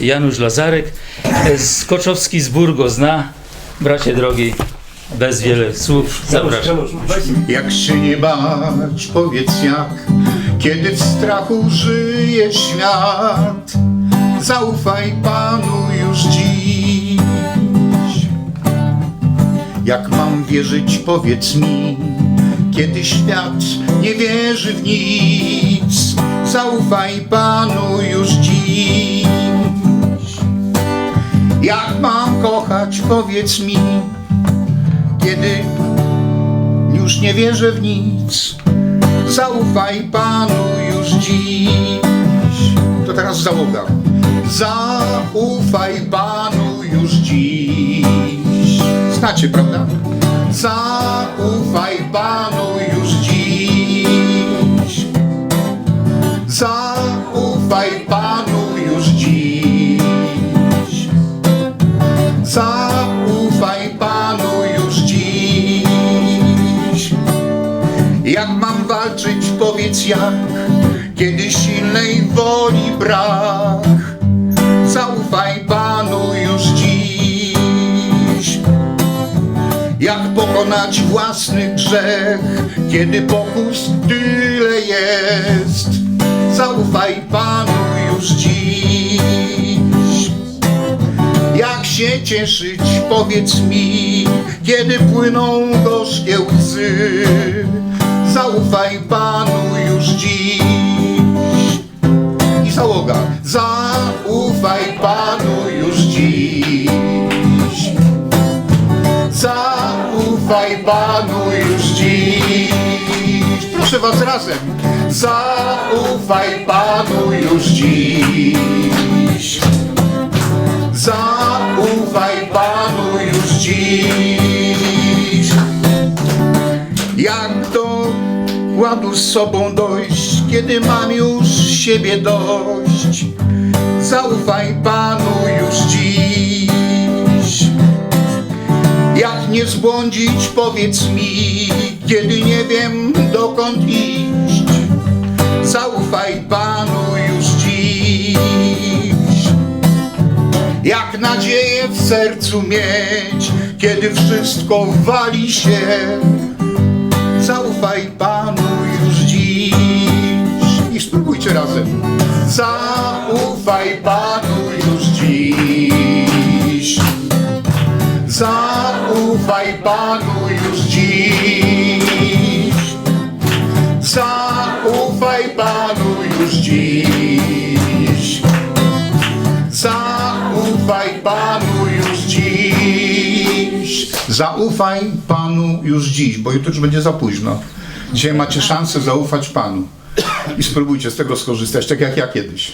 Janusz Lazarek, z Koczowski z Burgo zna. Bracie drogi, bez wiele słów, zapraszam. Jak się nie bać, powiedz jak, kiedy w strachu żyje świat. Zaufaj Panu już dziś. Jak mam wierzyć, powiedz mi, kiedy świat nie wierzy w nic. Zaufaj Panu już dziś. Jak mam kochać, powiedz mi, kiedy już nie wierzę w nic. Zaufaj Panu już dziś. To teraz załoga. Zaufaj Panu już dziś. Znacie, prawda? Zaufaj Panu już dziś. Zaufaj Panu powiedz jak, kiedy silnej woli brak. Zaufaj Panu już dziś. Jak pokonać własny grzech, kiedy pokus tyle jest. Zaufaj Panu już dziś. Jak się cieszyć, powiedz mi, kiedy płyną gorzkie łzy. Zaufaj Panu już dziś. I załoga. Zaufaj Panu już dziś. Zaufaj Panu już dziś. Proszę Was razem. Zaufaj Panu już dziś. Zaufaj Panu już dziś. Jak do ładu z sobą dojść, kiedy mam już siebie dość? Zaufaj Panu już dziś. Jak nie zbłądzić, powiedz mi, kiedy nie wiem dokąd iść. Zaufaj Panu już dziś. Jak nadzieję w sercu mieć, kiedy wszystko wali się. Razem. Zaufaj Panu już dziś. Zaufaj Panu już dziś. Zaufaj Panu już dziś. Zaufaj Panu już dziś. Zaufaj Panu już dziś, bo jutro już będzie za późno. Dzisiaj macie szansę zaufać Panu. I spróbujcie z tego skorzystać, tak jak ja kiedyś.